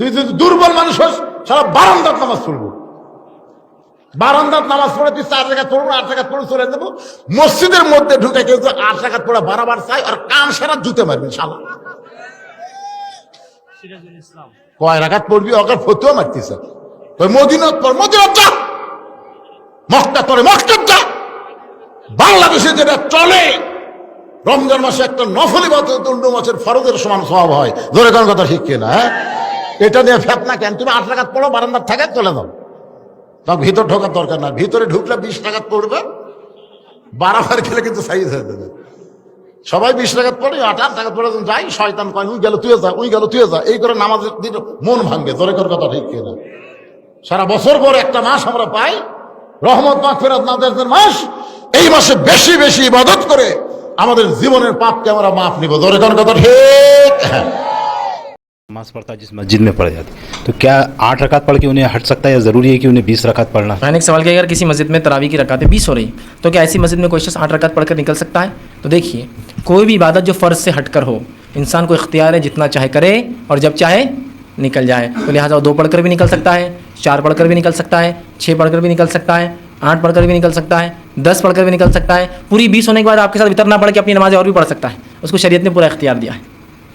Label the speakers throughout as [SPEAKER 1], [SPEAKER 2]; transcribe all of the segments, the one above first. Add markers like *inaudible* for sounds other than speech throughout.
[SPEAKER 1] তুই যদি দুর্বল মানুষ হোস সারা বারান্দার নামাজ পড়ব। বারান্দার নামাজ পড়ে তুই চার জায়গায় পড়ব আট জায়গায় পড়ে চলে যাব। মসজিদের মধ্যে ঢুকে কেউ আট জায়গায় পড়ে বারাবার চাই আর কান সারা জুতে মারবি শালা কয় রাখাত পড়বি? অকার ফতুয়া মারতিস তুই মদিনত পর মদিনত যা! মক্কা পরে মক্কা যা! বাংলাদেশে যেটা চলে রমজান মাসে একটা নফলি বাদ অন্য মাসের ফরজের সমান স্বভাব হয়। ধরে কোন কথা ঠিক কিনা হ্যাঁ? এটা নিয়ে ফেতনা কেন? তুমি আট টাকা পড়ো, বারান্দার থাকে চলে যাও। তখন ভিতর ঢোকার দরকার না। ভিতরে ঢুকলে বিশ টাকা পড়বে বারাবার খেলে কিন্তু সাইজ হয়ে যাবে। সবাই বিশ টাকা পড়ে, আট টাকা পড়ে যাই, শয়তান কয়, উই গেল তুই যা, উই গেল তুই যা। এই করে নামাজের দিন মন ভাঙবে ধরে কোন কথা ঠিক কিনা। সারা বছর পর একটা মাস আমরা পাই, রহমত মাগফিরাত নাজাতের মাস, এই মাসে বেশি বেশি ইবাদত করে আমাদের জীবনের পাপকে আমরা মাফ নিব। ধরে কোন কথা ঠিক। হ্যাঁ
[SPEAKER 2] नमाज़ पढ़ता, जिस मस्जिद में पढ़ जाती। तो क्या आठ रकात पढ़ के उन्हें हट सकता है या ज़रूरी है कि उन्हें बीस रकात पढ़ना?
[SPEAKER 3] मैंने एक सवाल किया, अगर किसी मस्जिद में तरावी की रकातें बीस हो रही तो क्या ऐसी मस्जिद में कोई शख्स आठ रकात पढ़कर निकल सकता है? तो देखिए, कोई भी इबादत जो फ़र्ज़ से हटकर हो, इंसान को इख्तियार है जितना चाहे करे और जब चाहे निकल जाए। तो लिहाजा दो पढ़कर भी निकल सकता है, चार पढ़कर भी निकल सकता है छः पढ़कर भी निकल सकता है, आठ पढ़कर भी निकल सकता है, दस पढ़कर भी निकल सकता है। पूरी बीस होने के बाद आपके साथ वितर ना पढ़ के अपनी नमाज़ें और भी पढ़ सकता है। उसको शरीयत ने पूरा इख्तियार दिया है।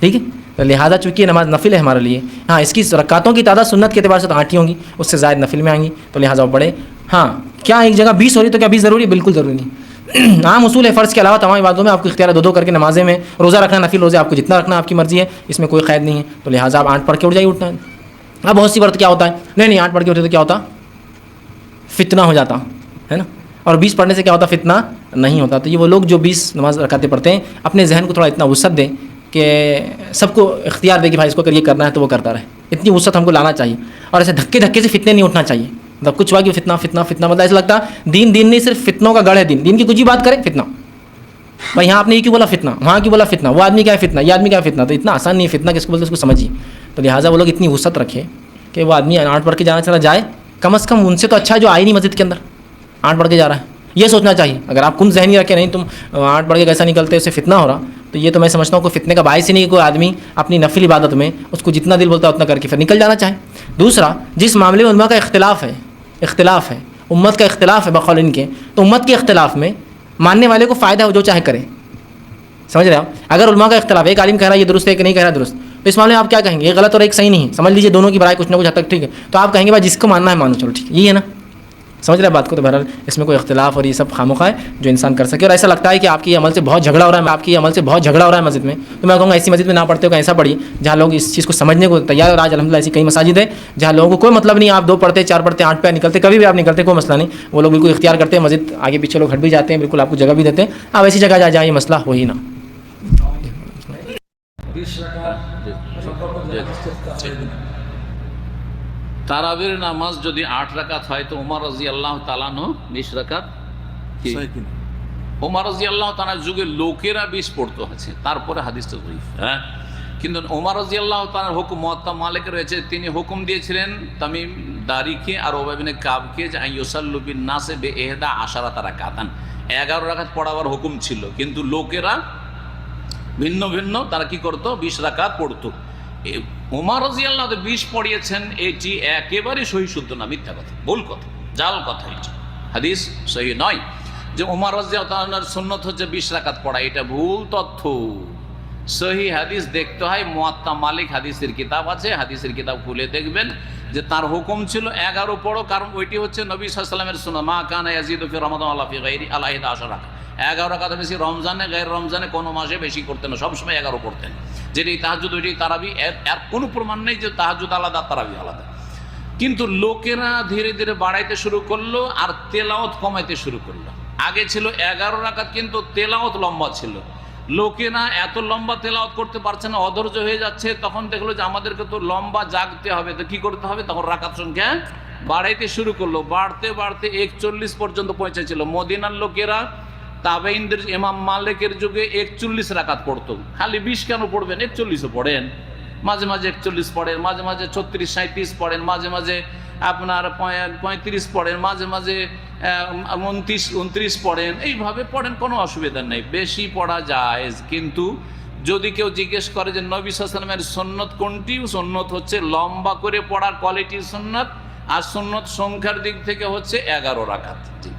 [SPEAKER 3] ठीक है? लिहाजा चूँकि नमाज़ नफिल है हमारे लिए हाँ इसकी रकातों की तादाद सुन्नत के अतबार से तो आठ ही होंगी, उससे ज़ायद नफिल में आएँगी तो लिहाजा वो पढ़े हाँ क्या एक जगह बीस हो रही तो क्या बीस ज़रूरी? बिल्कुल ज़रूरी नहीं। *clears throat* आम उसूल है फ़र्ज़ के अलावा तमाम इबादतों में आपको इख्तियार दो दो करके नमाजे में रोज़ा रखना नफिल, रोज़े आपको जितना रखना आपकी मर्ज़ी है, इसमें कोई क़ैद नहीं है। तो लिहाजा आप आठ पढ़ के उठ जाइए उठना। अब बहुत सी वर्त क्या होता है? नहीं नहीं आठ पढ़ के उठे तो क्या होता? फितना हो जाता, है ना? और बीस पढ़ने से क्या होता? फितना नहीं होता। तो ये वो लोग जो बीस नमाज़ रखाते पढ़ते हैं, अपने जहन को थोड़ा इतना वसत दें कि सबको इख्तियार दे कि भाई इसको अगर ये करना है तो वो करता रहे। इतनी वसत हमको लाना चाहिए। और ऐसे धक्के धक्के से फितने नहीं उठना चाहिए। मतलब कुछ हुआ कि फितना फितना फितना मतलब ऐसा लगता, दीन दीन नहीं, सिर्फ़ फितनों का गढ़ है दीन। दीन की कुछ ही बात करें, फितना। भाई यहाँ आपने ये क्यों बोला फितना? वहाँ क्यों बोला फितना? वो आदमी क्या है फितना? ये आदमी क्या है फितना? तो इतना आसान नहीं है फितना, किसको बोलते उसको समझिए। तो लिहाजा वो लोग इतनी वसत रखे कि वो आदमी आठ पढ़ के जाना चला जाए। कम अज़ कम उनसे तो अच्छा है जो आई नहीं मस्जिद के अंदर। आठ पढ़ के जा रहा है। ये सोचना चाहिए। अगर आप कुम जहनी रखे, नहीं, तुम आठ पढ़ के कैसा निकलते, उससे फितना हो रहा। तो ये तो मैं समझता हूँ कोई फितने का बायस ही नहीं कोई आदमी अपनी नफिल इबादत में, उसको जितना दिल बोलता है उतना करके फिर निकल जाना चाहे। दूसरा, जिस मामले में उम्मा का इख्तिलाफ है इख्तिलाफ है, उम्मत का इख्तिलाफ है बकौल इनके तो उम्मत के इख्तिलाफ में मानने वाले को फ़ायदा हो, जो चाहे करें। समझ रहे हो? अगर उलमा का इख्तलाफ, एक आलिम कह रहा है, ये दुरुस्त है कि नहीं कह रहा, दुरुस्त। तो इस मामले में आप क्या कहेंगे? ये गलत और एक सही नहीं है। समझ लीजिए, दोनों की बराय कुछ ना कुछ हद तक ठीक है। तो आप कहेंगे, भाई, जिसको मानना है, मानो। चलो, ठीक है, यही है ना? समझ रहे बात को? तो बहरहाल, इसमें कोई इख्तलाफ और ये सब खामोखा है जो इंसान कर सके। और ऐसा लगता है कि आपकी अमल से बहुत झगड़ा हो रहा है, आपकी अमल से बहुत झगड़ा हो रहा है मस्जिद में। तो मैं कहूँगा, ऐसी मस्जिद में ना पढ़ते हो ऐसा पढ़िए, जहाँ लोग इस चीज़ को समझने को तैयार और आज अलहमदिल्ला ऐसी कई मसाजिद है, जहाँ लोगों को कोई मतलब नहीं आप दो पढ़ते, चार पढ़ते, आठ पे निकलते, कभी भी आप निकलते, कोई मसला नहीं। वो लोग बिल्कुल इख्तियार करते हैं, मस्जिद आगे पीछे लोग हट भी जाते हैं, बिल्कुल आपको जगह भी देते हैं। आप ऐसी जगह जा जाए मसला हो ही ना।
[SPEAKER 4] তারাবির নামাজ যদি আট রাকাত হয় তো উমর রাজি আল্লাহ তালানো বিশ রাকাত? ওমর রাজি আল্লাহ তালার যুগে লোকেরা বিষ পড়তো আছে তারপরে হাদিস জয়ীফ হ্যাঁ? কিন্তু ওমর রাজি আল্লাহ তালার হুকুম মহাত্মা মালিক রয়েছে তিনি হুকুম দিয়েছিলেন তামিম দারিকে আর ওবাবিনে কাবকে যে ইউসাল্লুবিন নাসে বে এহদা আশারা তারা কাতান এগারো রাকাত পড়াবার হুকুম ছিল কিন্তু লোকেরা ভিন্ন ভিন্ন তারা কি করতো? বিশ রাকাত পড়তো। ওমর রাজিয়াল্লাহ বিষ পড়িয়েছেন, এটি একেবারে সহি শুদ্ধ না, মিথ্যা কথা, ভুল কথা, জাল কথা এটি। হাদিস সহি নয় যে ওমর রাজিয়ার সুন্নত হচ্ছে বিশ রাকাত পড়া, এটা ভুল তথ্য। সহি হাদিস দেখতে হয়, মোয়াত্তা মালিক হাদিসের কিতাব আছে, হাদিসের কিতাব খুলে দেখবেন যে তার হুকুম ছিল এগারো পড়ো, কারণ ওইটি হচ্ছে নবী সাল্লামের সুন্নাত, মা কানা ইয়াজিদ ফি রমাদান আল্লাহ ফি গাইরি আলাহিদ আশরা এগারো রাকাত বেশি রমজানে গায়ের রমজানে কোনো মাসে বেশি করতেন না, সবসময় এগারো পড়তেন যেটি তাহাজুদ ওইটি তারাবি, এর কোনো প্রমাণ নেই যে তাহাজুদ আলাদা, তারাবি আলাদা। কিন্তু লোকেরা ধীরে ধীরে বাড়াইতে শুরু করল আর তেলাওত কমাইতে শুরু করল। আগে ছিল এগারো রাকাত, কিন্তু তেলাওত লম্বা ছিল। লোকেরা এত লম্বা তেলাওত করতে পারছে না, অধৈর্য হয়ে যাচ্ছে, তখন দেখল যে আমাদেরকে তো লম্বা জাগতে হবে, তো কি করতে হবে? তখন রাকাত সংখ্যা বাড়াইতে শুরু করল। বাড়তে বাড়তে একচল্লিশ পর্যন্ত পৌঁছেছিল। মদিনার লোকেরা তাবেইনদের ইমাম মালিকের যুগে একচল্লিশ রাকাত পড়তো। খালি বিশ কেন পড়বেন? একচল্লিশও পড়েন। মাঝে মাঝে একচল্লিশ পড়েন, মাঝে মাঝে ছত্রিশ সাঁত্রিশ পড়েন, মাঝে মাঝে আপনার পঁয়ত্রিশ পড়েন, মাঝে মাঝে উনত্রিশ উনত্রিশ পড়েন। এইভাবে পড়েন, কোনো অসুবিধা নেই। বেশি পড়া যায় কিন্তু যদি কেউ জিজ্ঞেস করে যে নবী সালামের সন্ন্যত কোনটি? সন্ন্যত হচ্ছে লম্বা করে পড়ার কোয়ালিটির সন্ন্যত আর সন্ন্যত সংখ্যার দিক থেকে হচ্ছে এগারো রাখাত ঠিক